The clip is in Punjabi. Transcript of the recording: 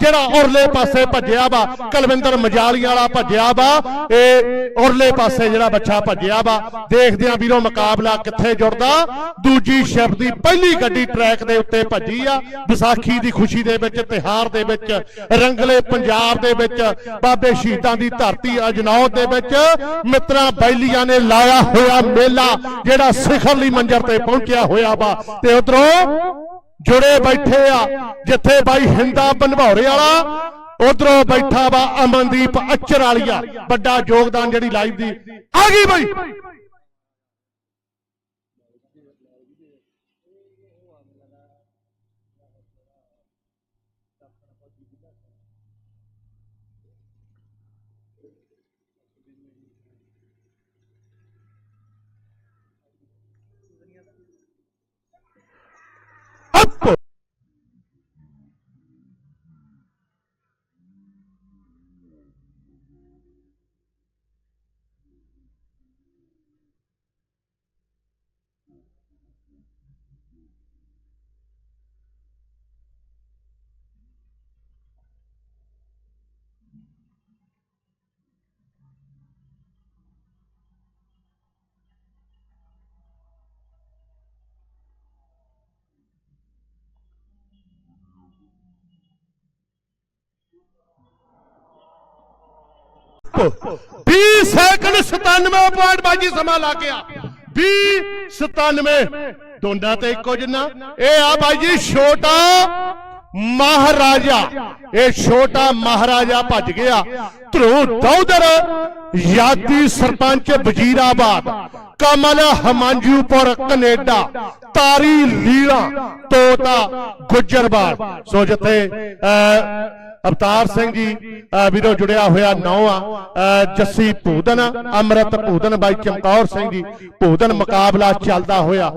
ਜਿਹੜਾ ਉਰਲੇ ਪਾਸੇ ਭੱਜਿਆ ਵਾ? ਕਲਵਿੰਦਰ ਮਜਾਲੀਆਂ ਵਾਲਾ ਭੱਜਿਆ ਵਾ। ਇਹ ਉਰਲੇ ਪਾਸੇ ਜਿਹੜਾ ਬੱਚਾ ਭੱਜਿਆ ਵਾ। ਦੇਖਦੇ ਆ ਵੀਰੋ ਮੁਕਾਬਲਾ ਕਿੱਥੇ ਜੁੜਦਾ? ਦੂਜੀ ਸ਼ਿਫਟ ਦੀ ਪਹਿਲੀ ਗੱਡੀ ਟਰੈਕ ਦੇ ਉੱਤੇ ਭੱਜੀ ਆ। ਵਿਸਾਖੀ ਦੀ ਖੁਸ਼ੀ ਦੇ ਵਿੱਚ ਤਿਹਾਰ ਦੇ ਵਿੱਚ, ਰੰਗਲੇ ਪੰਜਾਬ ਦੇ ਵਿੱਚ, ਬਾਬੇ ਸ਼ਹੀਦਾਂ ਦੀ ਧਰਤੀ ਅਜਨੌ ਦੇ ਵਿੱਚ ਮਿੱਤਰਾਂ ਬੈਲੀਆਂ ਨੇ ਲਾਇਆ ਹੋਇਆ ਮੇਲਾ, ਜਿਹੜਾ ਸਿਖਰ ਲਈ ਮੰਜ਼ਰ ਤੇ ਪਹੁੰਚਿਆ ਹੋਇਆ ਵਾ। ਤੇ ਉਧਰੋਂ ਜੁੜੇ ਬੈਠੇ ਆ, ਜਿੱਥੇ ਬਾਈ ਹਿੰਦਾ ਬਨਭੌਰੇ ਵਾਲਾ, ਉਧਰੋਂ ਬੈਠਾ ਵਾ ਅਮਨਦੀਪ ਅਚਰ ਵਾਲੀਆ ਵੱਡਾ ਯੋਗਦਾਨ ਜਿਹੜੀ ਲਾਈਵ ਦੀ। ਆ ਗਈ ਬਾਈ। ਛੋਟਾ ਮਹਾਰਾਜਾ। ਇਹ ਛੋਟਾ ਮਹਾਰਾਜਾ ਭੱਜ ਗਿਆ। ਧਰੂ ਦੌਦਰ ਯਾਦੀ ਸਰਪੰਚ ਵਜ਼ੀਰਾਬਾਦ ਕਮਲ ਹਮਾਂਜੂਪੁਰ, ਕੈਨੇਡਾ, ਤਾਰੀ ਲੀਲਾ ਤੋਤਾ ਗੁਜਰਬਾਦ ਸੋ ਜਿੱਥੇ ਅਵਤਾਰ ਸਿੰਘ ਜੀ ਅਹ ਵੀਰੋ ਜੁੜਿਆ ਹੋਇਆ ਨੌ ਆ ਅਹ ਜੱਸੀ ਭੂਦਨ, ਅਮਰਤ ਭੂਦਨ ਬਾਈ ਚਮਕੌਰ ਸਿੰਘ ਜੀ, ਭੂਦਨ ਮੁਕਾਬਲਾ ਚੱਲਦਾ ਹੋਇਆ।